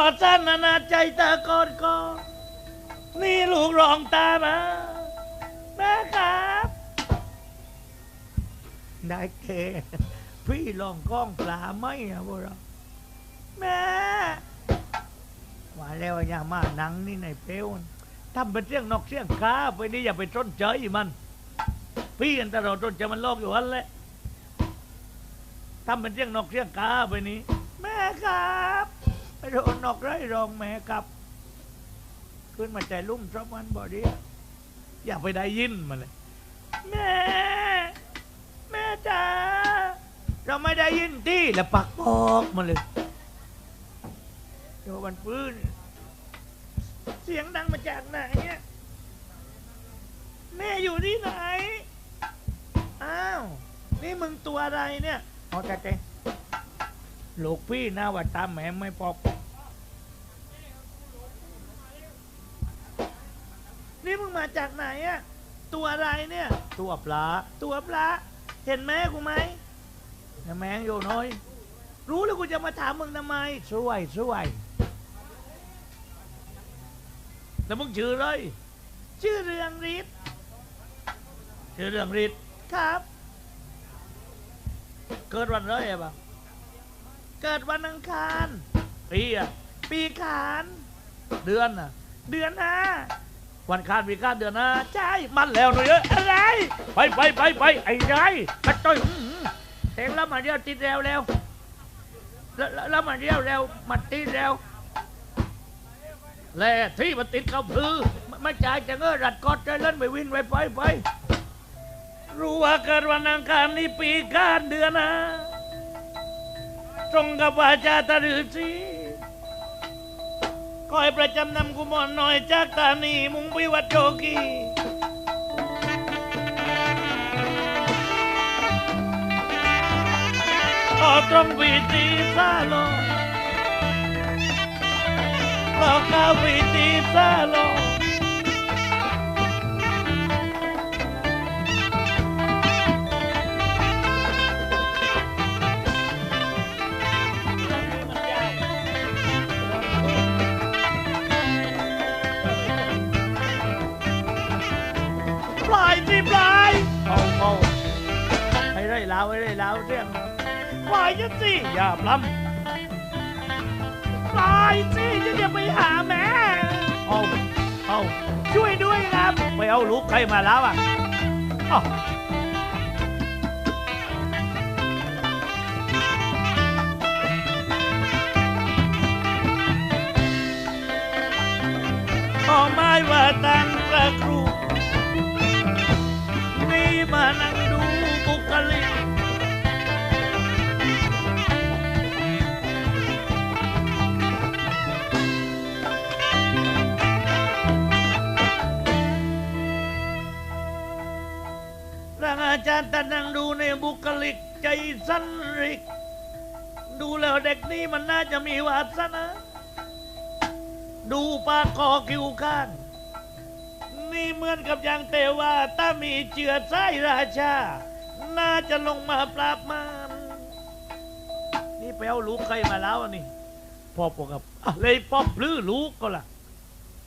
อท่านนานาใจตาก่อนก่อนนี่ลูกรองตามาแม่ครับได้เคพี่ลองกล้องปลาไหมอะพวกเราแม่ว่าแล้วอย่ามาหนังนี่ในเปลวทำเป็นเสียงนอกเสียงกาไปนี่อย่าไปต้นใจมัน พี่อันตรายต้นใจมันลอกอยู่ฮันแหละทำเป็นเสียงนอกเสียงกาไปนี้แม่ครับ โดนนอกไรรองแม่ครับ ขึ้นมาใจลุ่มชอบมันบ่เดียวอย่าไปได้ยินมันเลยแม่แม่จ๋าเราไม่ได้ยินที่แล้วปักบอกมาเลยเดี๋ยวมันปืนเสียงดังมาจากไหนเนี่ยแม่อยู่ที่ไหน อ้าว นี่มึงตัวอะไรเนี่ยอ๋อแต่แต่ลูกพี่นะว่าตามแม่ไม่พอ นี่มึงมา จากไหนอะตัวอะไรเนี่ย ตัวปลาตัวปลาเห็นแม่กูไหมแม่แมงอยู่น้อย รู้แล้วกูจะมาถามมึงทำไมช่วยช่วยแล้วมึงชื่ออะไรชื่อเรืองฤทธิ์ชื่อเรืองฤทธิ์ครับ เกิดวันอะไรอะบ้างเกิดวันอังคารปีอะปีขาน เดือนอะเดือนห้า วันคานปีข้านเดือนนะใช่มันแล้วหน่อยเอ้ยอะไรไปไปไปไปไอ้ไรกระต้อยอื้อหือเองแล้วมาเดียวติดแล้วแล้วแล้วแล้วแล้วมาเดียวแล้วมาติดแล้วแหล่ที่มันติดกับพือไม่ไม่จ่ายจะเงอรัดกอดใจเล่นไปวินไปไปไปรู้ว่าเกิดวันอังคารนี่ปีข้านเดือนนะตรงกับวาจาตะฤาษี คอยประจำนำกุมารหน่อยจากตานีมุงพิวัตโจกีออกตรงวีตีซาโลออข้าวีตีซาโล ปล่อยจะสิอย่าพลัมปล่อยสิจะจะไปหาแม่เอาเอาช่วยด้วยครับ ไปเอาลูกใครมาแล้วอะอ้าวพอไม้ว่าตั้งประครูนี่มานั่งดูบุคลิก จารย์ต่นั่งดูในบุคลิกใจสั้นริก ดูแล้วเด็กนี่มันน่าจะมีวาสนา ดูปากคอคิวข้าง นี่เหมือนกับอย่างเตว่าถ้ามีเจือไส้ราชา น่าจะลงมาปราบมารนี่ไปเอาลูกใครมาแล้วนี่พ่อปกับอะไรป๊อบลื้อลูกก็ล่ะ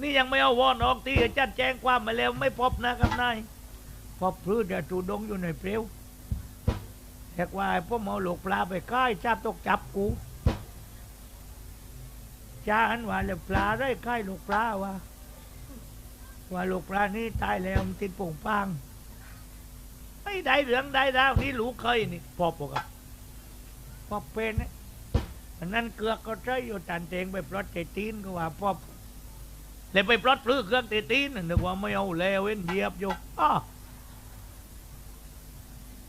นี่ยังไม่เอาวอนออกที่อาจารย์แจ้งความมาแล้วไม่พบนะครับนาย พบพลื้อจะจูดงอยู่ในเปลวแอกว่าพ่อหมอหลกปลาไปค่ายจับตกจับกูจ้าอันว่าเลยปลาได้ค่ายลูกปลาวะว่าลูกปลานี่ตายแล้วมันติดป่งปังไม่ได้เหลืองได้ดาวนี่ลูกเคยนี่พอปกับพอเป็นนี่ยอันนั้นเกลือก็ใช้อยู่ตันเตงไปปลดเตตีนก็ว่าพอเลยไปปลดปลื้อเครื่องเตตีนน่ะนึกว่าไม่เอาแล้วเว้นเหยียบอยู่อ้อ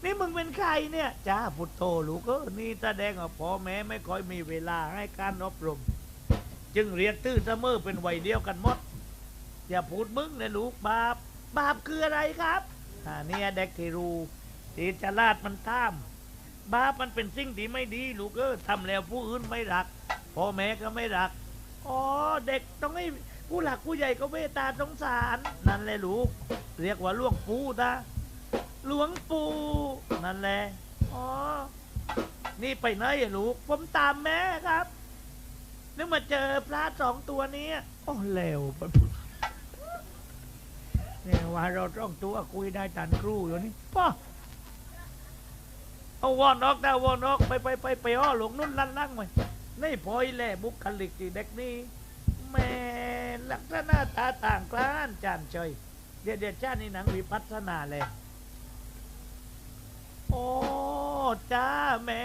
นี่มึงเป็นใครเนี่ยจ้าพุทโธลูกเออนี่แสดงว่าพ่อแม่ไม่ค่อยมีเวลาให้การอบรม จึงเรียกตื้อเสมอเป็นวัยเดียวกันหมด อย่าพูดมึงเลยลูกบาปบาปคืออะไรครับอ่าเนี่ยเด็กที่รู้ที่จะลาดมันท่ามบาปมันเป็นสิ่งที่ไม่ดีลูกเออทำแล้วผู้อื่นไม่รักพ่อแม่ก็ไม่รักอ๋อเด็กต้องให้ผู้หลักผู้ใหญ่ก็เมตตาสงสาร นั่นแหละลูก เรียกว่าหลวงปู่ตา หลวงปู่นั่นแหละอ๋อ นี่ไปไหนอะลูก ผมตามแม่ครับนึกมาเจอพระสองตัวนี้โอ้เลวเนี่ยว่าเราต้องตัวคุยได้ตันครูอยู่นี่ป้อเอาวอนออกได้วอนออกไปไปไปไปอ้อหลงนุ่นลั่นลั่งไปนี่พอยแหล่บุคลิกที่เด็กนี่แม่ลักษณะตาต่างกล้านจานเฉยเดี๋ยวเดี๋ยวจ้านี่หนังวิพัฒนาเลย โอ้ จ้าแม่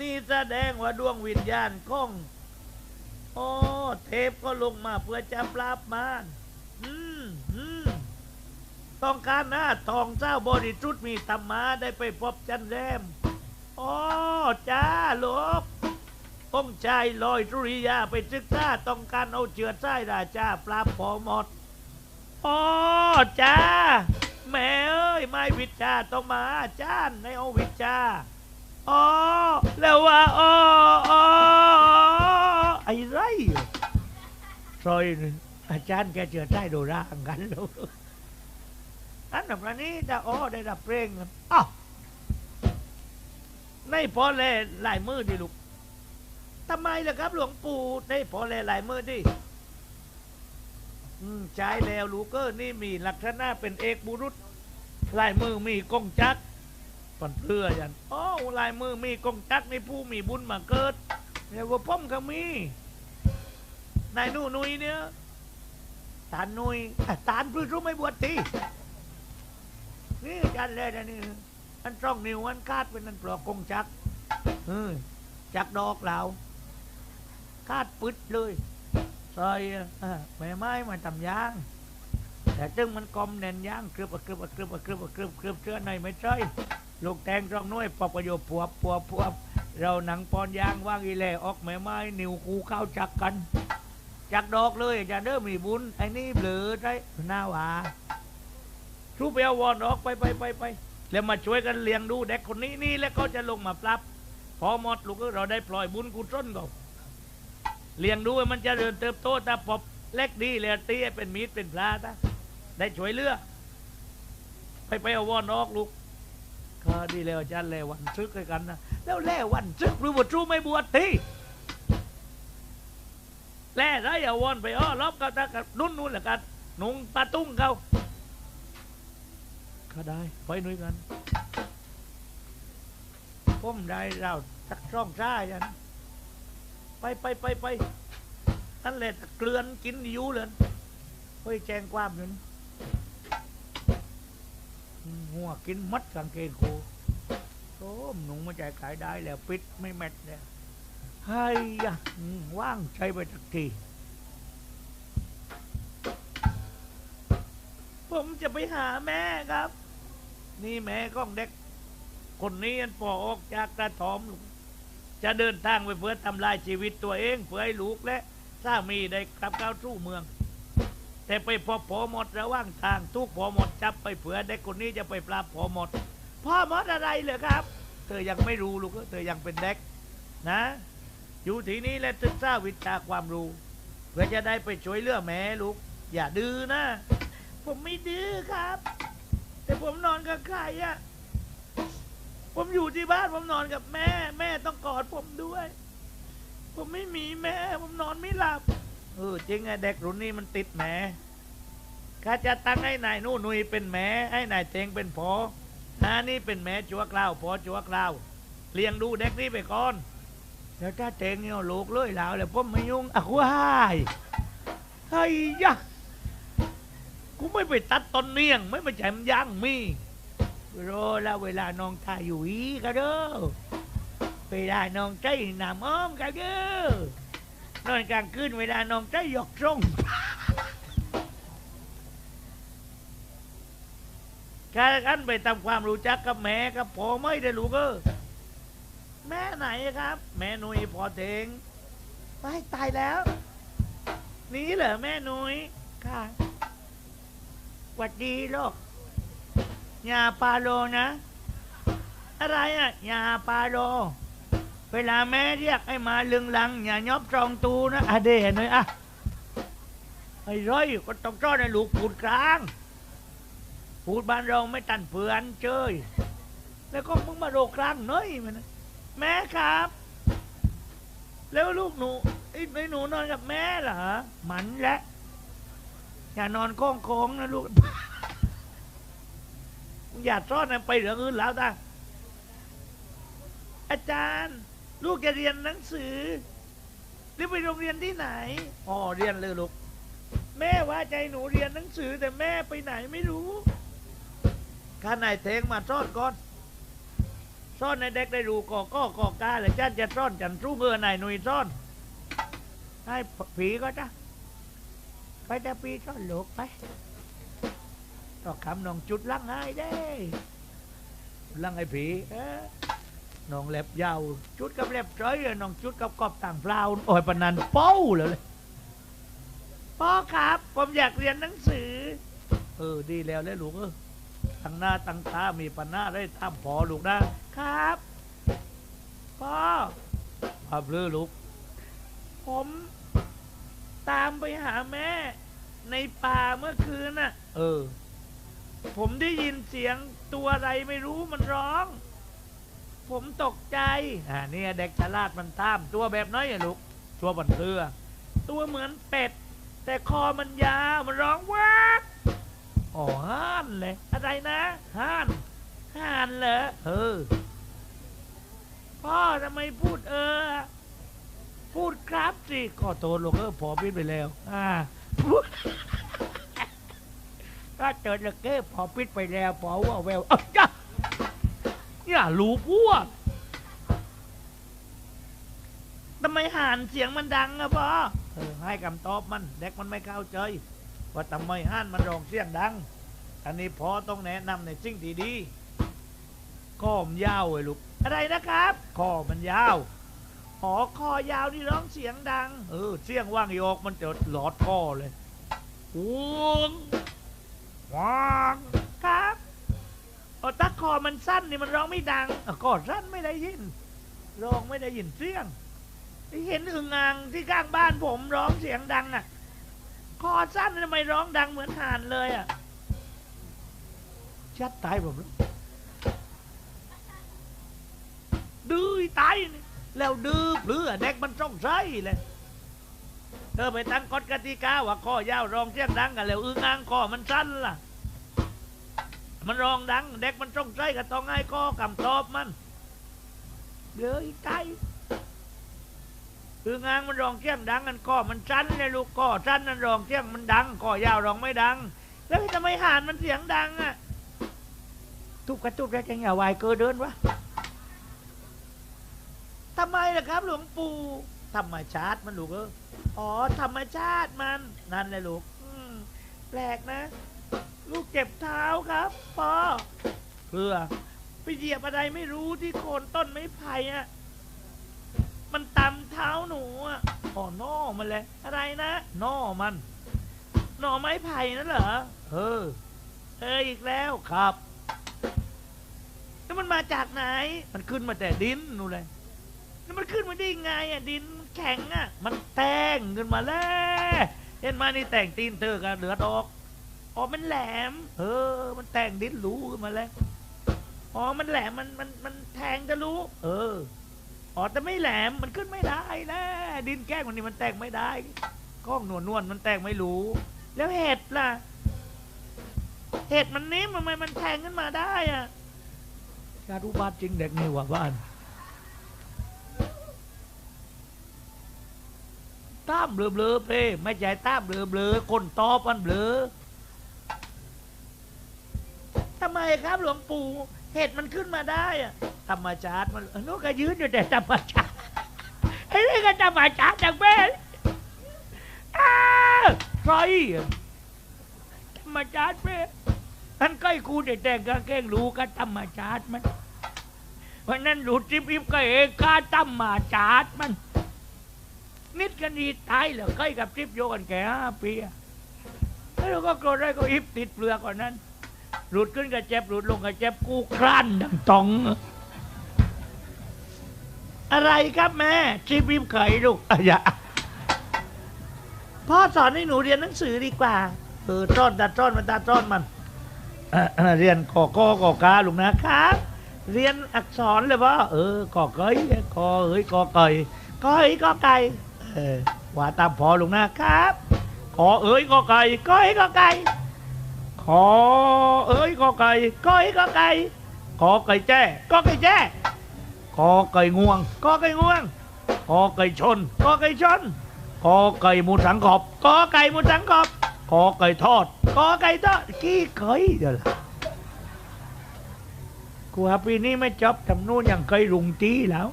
นี่แสดงว่าดวงวิญญาณของโอ้เทพก็ลงมาเพื่อจะปราบมารอืมอืมต้องการหน้าทองเจ้าบริสุทธิ์มีธรรมะได้ไปพบจันแรมโอ้จ้าลูกองค์ชายลอยสุริยาไปศึกษาต้องการเอาเชือดไส้ราชาปราบพอหมดโอ้จ้าแม่ ยไม่วิชาต้องมาอาจารย์ในอวิชาอ๋อแล้วว่าอ๋ออ๋อไอ้ไรซอยอาจารย์แกเจอใต้โดราอังกันแล้วอันแบบนี้จะอ๋อได้รับเพลงกันอ้าวในพอแลลายมือดิลูกทำไมล่ะครับ หลวงปู่ในพอแลลายมือดิอืมใช้แล้วลูกเกอร์นี่มีลักษณะเป็นเอกบุรุษ ลายมือมีกงจักรปันเพื่อยันโอ้ลายมือมีกงจักรในผู้มีบุญมาเกิดเรียว่าพ่อมก็มีนายนู่นุยเนี่ยตานนุยตานพื้นรู้ไม่บวชทีนี่จารย์เลยนะนี่อันตรองนิ้วอันคาดเป็นอันปลอกกงจักรเออจักดอกเหลาคาดปึดเลยซอยอ่แม่ไม้มาทำยาง แต่จึงมันกลมแน่นยางกรึบกรึบกรึบกรึบกรึบกรึบเชื่อในไม่ใช่ลูกแตงรองน้อยปอกประโยชน์ปวบปวบปวบเราหนังปอนยางว่างอีแหล่ออกแม่ไม้นิ้วคูเข้าจักกัน จักดอกเลยจะเด้อมีบุญไอ้นี่เบลอใช่หน้าหวาทูไปเอาวอนออกไปไปไปไปแล้วมาช่วยกันเลี้ยงดูเด็กคนนี้นี่แล้วก็จะลงมาปรับ พอหมดลูกเราได้ปล่อยบุญกุศลก็เลี้ยงดูมันจะเริญเติบโตแต่ปอบเล็กดีเลยตี้เป็นมีดเป็นปลาตา ได้ช่วยเลือไปไปเอาวอนออกลูกก็ดีแล้วอาจารย์แล้ววันซึกให้กันนะแล้วแล้ววันซึกหรือบวชรู้ไม่บวชทีแล่ไรเอาวอนไปอ้อรอบก็ตากับนุ่นนู่นแหละกันหนุ่งปาตุ้งเขาก็ได้ไปหนุ่ยกันผมได้เราสักช่องซ่ายันไปไปไปไปนั่นแหละเกลือนกินอยู่เลยเฮ้ยแจงความอยู่ หัวกินมัดกางเกงโคโอ้มหนุ่งมาใจขายได้แล้วปิดไม่แมทเนี่ยเฮ้ยะว่างใช้ไปสักทีผมจะไปหาแม่ครับ นี่แม่ของเด็ก คนนี้อันปอออกจากกระถอม จะเดินทางไปเพื่อทำลายชีวิตตัวเอง เพื่อให้ลูกและสามีได้กลับเข้าสู่เมือง แต่ไปพบพอหมดระหว่างทางทุกพอหมดจับไปเผื่อเด็กคนนี้จะไปปราบพอหมดพ่อหมดอะไรเหรอครับ เธอยังไม่รู้ลูกเธอยังเป็นเด็กนะ อยู่ที่นี้และศึกษาวิชาความรู้ เพื่อจะได้ไปช่วยเหลือแม่ลูก อย่าดื้อนะ ผมไม่ดื้อครับ แต่ผมนอนกับใครอะผมอยู่ที่บ้านผมนอนกับแม่ แม่ต้องกอดผมด้วย ผมไม่มีแม่ ผมนอนไม่หลับ เออจริงไงเด็กรุ่นนี้มันติดแหมข้าจะตั้งให้นายนู่นนุยเป็นแหม่ให้นายเตงเป็นพอนานี่เป็นแหม่จัวกล่าวพอจัวกล่าวเลี้ยงดูเด็กนี่ไปก่อนแล้วถ้าเตงเนี่ยลูกเลยแล้วแล้วผมไม่ยุ่งอะว้ายเฮ้ยยะกูไม่ไปตัดต้นเนียง ไม่มาแจมนย่างมีรอแล้วเวลาน้องทายอยู่อีก็เด้อเวลาน้องใจนามอ้อมก็เด้อ นอนกลางคืนเวลานองใจหยอกส่งการกันไปทำความรู้จักกับแม่กับพ่อไม่ได้ลูกเออแม่ไหนครับ แม่หนุยพอเทงไปตายแล้ว นี่เหรอแม่หนุยค่ะหวัดดีลูกยาปาโลนะ อะไรอะยาปาโล เวลาแม่เรียกให้มาลึงลังอย่ายอบจองตูนะอะเดหน่อยอะไอ้ร้อยก็ต้องจ้อนในลูกพูดกลางพูดบ้านเราไม่ตันเพื่อนเจยแล้วก็มึงมาโรกลางน้อยมันแม่ครับ แล้วลูกหนูไอ้ไอ้หนูนอนกับแม่เหรอหมันแหละอย่านอนโค้งโค้งๆนะลูกอย่าซ่อนไปเหลืองอื่นแล้วตาอาจารย์ ลูกจะเรียนหนังสือ หรือไปโรงเรียนที่ไหนอ๋อเรียนเลยลูก แม่ว่าใจหนูเรียนหนังสือแต่แม่ไปไหนไม่รู้ข้านายเทงมาซ่อนก่อนซ่อนในเด็กได้รู้ก่อก็ก่อกาเลยจ้านจะซ่อนจันทรูเงือนายหนุ่ยซ่อน ให้ผีก็จ้ะไปแต่ปีซ่อนลูกไปต่อคำน้องจุดลังให้ได้ลังไอ้ผีเอ้อ น้องเล็บยาว จุดกับเล็บจ้อยอะน้องจุดกับกอบต่างเปล่าโอ้ยปนันเป้าเลยเลยพ่อครับ ผมอยากเรียนหนังสือ เออ ดีแล้วเลยลูกเออตั้งหน้าตั้งตา มีปัญหาได้ตาพอลูกนะครับพ่อพ่อเบลือลูก ผมตามไปหาแม่ ในป่าเมื่อคืนน่ะ เออ ผมได้ยินเสียงตัวอะไรไม่รู้มันร้อง ผมตกใจ อ่าเนี่ยเด็กฉลาดมันตามตัวแบบน้อยอะลูกตัวบันเรือตัวเหมือนเป็ด แต่คอมันยาว มันร้องว้าอ๋อห่านเลยอะไรนะห่านห่านเหรอเออพ่อทำไมพูดเออ พูดครับสิขอโทษลูกเออพอปิดไปแล้ว อ่าพูดถ้าเจอละเก้พอปิดไปแล้วพอว่าแววอ้า อย่ารู้พวกทำไมห่านเสียงมันดังอะพ่อเออให้คำตอบมัน เด็กมันไม่เข้าใจว่าทำไมห้านมันร้องเสียงดัง อันนี้พ่อต้องแนะนำในสิ่งที่ดีข้อมนยาวไอ้ลูกอะไรนะครับคอมันยาวหอคอยาวที่ร้องเสียงดัง เออ เสียงว่างโยกมันจะหลอดคอเลยว้งวางครับ เออถ้าคอมันสั้นนี่มันร้องไม่ดังอะก็สั้นไม่ได้ยิน ร้องไม่ได้ยินเสียงเห็นอึ่งอ่างที่ข้างบ้านผมร้องเสียงดังอะ คอสั้นทำไมร้องดังเหมือนห่านเลยอะ ชัดตายผมแล้วดื้อตายนี่แล้วดื้อเพื่อเด็กมันต้องใช้เลยเธอไปตั้งกฎกติกาว่าคอยาวร้องเสียงดังกันแล้วอึงอ่างคอมันสั้นล่ะ มันร้องดัง เด็กมันต้องใช้ก็ต้องให้ข้อกำตอบมันเลยตายคืองางมันร้องเสียงดังกันก็มันสั้นเลยลูกก็สั้นนั่นร้องเสียงมันดังก็ยาวร้องไม่ดัง แล้วทำไมห่านมันเสียงดังอะทุบกระตุบได้จังอย่าวายเกินเดินวะทำไมล่ะครับ หลวงปู่ธรรมชาติมันลูกเอออ๋อธรรมชาติมันนั่นเลยลูกแปลกนะ ลูกเจ็บเท้าครับพ่อเพื่อไปเหยียบอะไรไม่รู้ที่โคนต้นไม้ไผ่อะมันตำเท้าหนูอะอ๋อน่อมันเลยอะไรนะน่อมันหน่อไม้ไผ่นั่นเหรอเออเอออีกแล้วครับ แล้วมันมาจากไหน มันขึ้นมาแต่ดินนู่นเลยแล้วมันขึ้นมาได้ยังไงอะดินแข็งอะมันแต่งขึ้นมาแล้วเห็นมานี่แต่งตีนเธอกันเดือดอก อ๋อมันแหลม เออ มันแต่งดินรู้ขึ้นมาแล้วอ๋อมันแหลมมันมันมันแทงจะรู้ เอออ๋อแต่ไม่แหลมมันขึ้นไม่ได้นะดินแก้งมันนี่มันแตกไม่ได้ก้องนวลนวลมันแตกไม่รู้ แล้วเห็ดล่ะ เห็ดมันนิ่มทำไมมันแทงขึ้นมาได้อะการรู้บ้านจริงเด็กนี่ว่าบ้านตามเบลอเบลอๆเพ่ไม่ใช่ตามเบลอเบลอๆคนตอบมันเบลอำไมครับหลวงปู่เห็ดมันขึ้นมาได้อะธรรมชาติมันเออโนกก็ยืนอยู่แต่ธรรมชาติไอ้นี่ก็ธรรมชาติจากแม่อ้าใครธรรมชาติแม่ท่านใกล้กูแต่แต่งกางเกงรู้กันธรรมชาติมันเพราะนั้นรู้จิบอิบก็เองกาธรรมชาติมันนิดกันดีตายเหรอใกล้กับจิบโยกันแก่ห้าปีแล้วก็โกรธได้ก็อิบติดเปลือกก่อนนั้น หลุดขึ้นกับเจ็บหลุดลงกับเจ็บกูครั่นดังตอง อะไรครับแม่ชีพิมพ์ไข่ลูกอะอย่าพ่อสอนให้หนูเรียนหนังสือดีกว่าเออต้อนตาต้อนมันตาต้อนมันเอ่อเอ่อเรียนกอกอกอกาลูกนะครับ เรียนอักษรเลยว่าเออกอเกยกอเอ้ยกอเกยก้อยก็ไก่เออว่าตามพอลุงนะครับขอเอ้ยก็ไก่ก้อยก็ไก่ข อเอ้ยก็ไก่ก้อยก็ไก่ขอไก่แจ้ก็ไก่แจ้ขอไก่ง่วงก็ไก่ง่วงขอไก่ชนก็ไก่ชนขอไก่หมูสังขอบก็ไก่หมูสังขอบขอไก่ทอดก็ไก่ทอดกี้ไก่เดี๋ยวล่ะกูว่าปีนี้ไม่จบทำนู่นอย่างเคยลุงจีแล้ว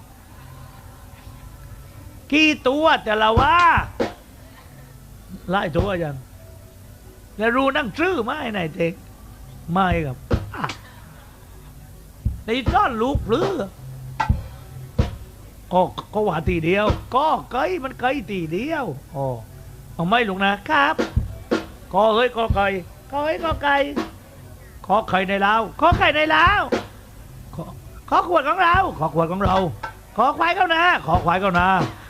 กี่ตัวแต่ละว่าไล่ตัวยัง แล้วรู้นั่งซื้อไหมไหนเด็กไม่ครับในซ่อนลูกหรือก็ก็ว่าตีเดียว ก็ไกยมันไกยตีเดียวอ๋อเอาไม่ลูกนะครับก็เอ้ยก็ไก่ก็เอ้ยก็ไก่ขอไข่ในเล้าขอไข่ในเล้าขอขอขวดของเราขอขวดของเรา ขอควายเข้านาขอควายเข้านา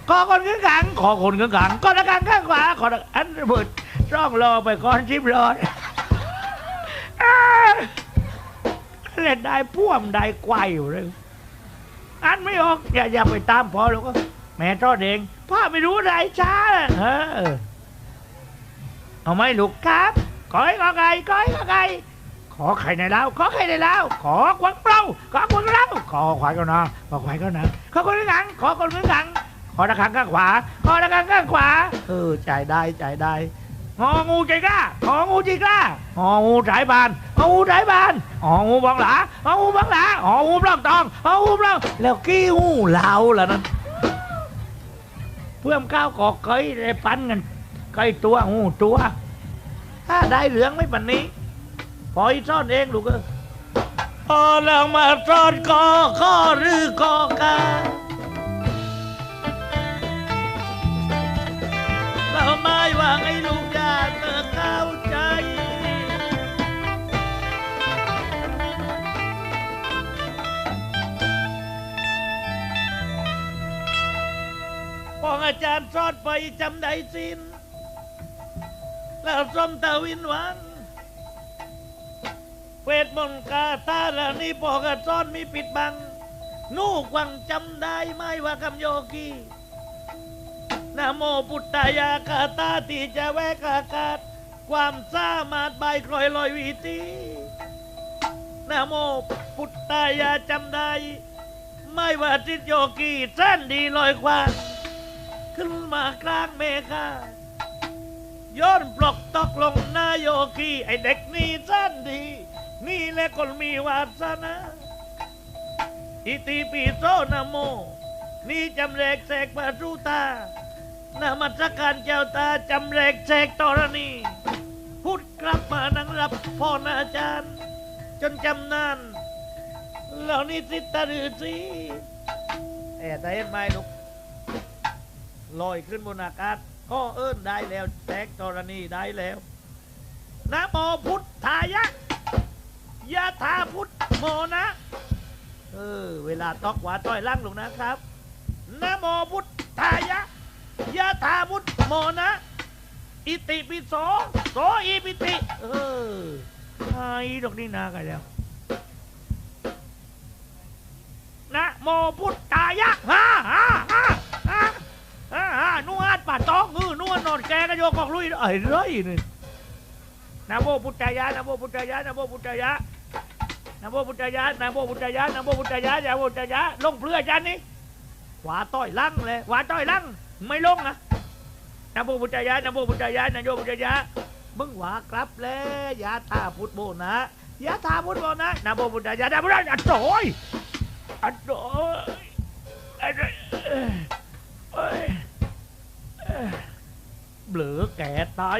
ขอคนขึ้นขังขอคนขึ้นขังก็ตะกังข้างขวาขออันเบิด ร่องรอไปก่อนชิบรอดอ้าเล่นได้พ่วมได้ไกวอยู่เลยอันไม่ออกอย่าอย่าไปตามพอแล้วก็ แม่ทอดเองพ่อไม่รู้อะไรช้าเออเอาไหมลูกครับขอให้ขอไก่ขอให้ขอไก่ขอไข่ในเล้าขอไข่ในเล้าขอควักเปล่าขอควักเล้าขอควายก็นะขอควายก็นะขอคนข้างหลังขอคนข้างหลังขอตะขังข้างขวาขอตะขังข้างขวาเออจ่ายได้จ่ายได้ งองูใจกล้าของูใจกล้างองูสายบานงองูสายบานงองูบองหลางองูบองหลางองูปล้องตองงองูปล้องแล้วกี้หูเหลาล่ะนั้นเพื่อมข้าวกอกเคยได้ปันกันเคยตัวหูตัวถ้าได้เหลืองไม่ปันนี้ปล่อยซ่อนเองลูกเออพอแล้วมาซ่อนกอข้อหรือกอกาเราไม่วางให้ลูกาเธอาใจพองอาจารย์ซอดไปจำได้สินแล้วส้มตาวินหวังเวทมนต์กาตาแล้วนี่พอกระซ้อนมีปิดบัง นู่กวังจำได้ไหมว่าคำโยกีนะโมพุทธายาคาตาที่จะแวกากา ความสามารถใบคลอยลอยวีตีนะโมพุทธายาจำได้ ไม่ว่าจิตโยกีแสนดีลอยควานขึ้นมากลางเมฆาย้อนปลอกตอกลงหน้าโยคีไอเด็กนี่สั้นดี นี่แหละคนมีวาสนาอิติปิโสนะโม นี่จำแรกแสกปารุตา นามัสการเจ้าตาจำแรกแสกตรณีพุทธกลับมานั่งรับพ่อนาอาจารย์ จนจำนานแล้วนี่สิตาฤาษีเอ๋แต่เห็นไหมลูกลอยขึ้นบนอากาศก็เอิ้นได้แล้วแตกกรณีได้แล้วนะโมพุทธายะยะธาพุทธโมนะ เออ เวลาตอกหวาต้อยล่างลงนะครับนะโมพุทธายะ ยะธาพุทธโมนะ อิติปิโสโสอีปิติ เออไอ้ดอกนี่นากันแล้ว นะโมพุทธายะฮ่าฮ่าฮ่าฮ่าฮ่าฮ่านวดป่าตองือนวดนอนแกกระโยกองลุยไอ้ไรนี่นะโมพุทธายะนะโมพุทธายะนะโมพุทธายะนะโมพุทธายะนะโมพุทธายะนะโมพุทธายะนะโมพุทธายะลงเพื่อจันนี่ขวาต้อยลังเลยขวาต้อยลัง ไม่ลงนะนะโมพุทธายะนะโมพุทธายะนะโยพุทธายะมึงหวากลับแล้วยาตาพุทธโบนะยาตาพุทธโบนะนะโมพุทธายะนะพุทธายะโอ้ยอันโอยอัดโอยเอ้ยเอ้ยเบลอแก่ตาย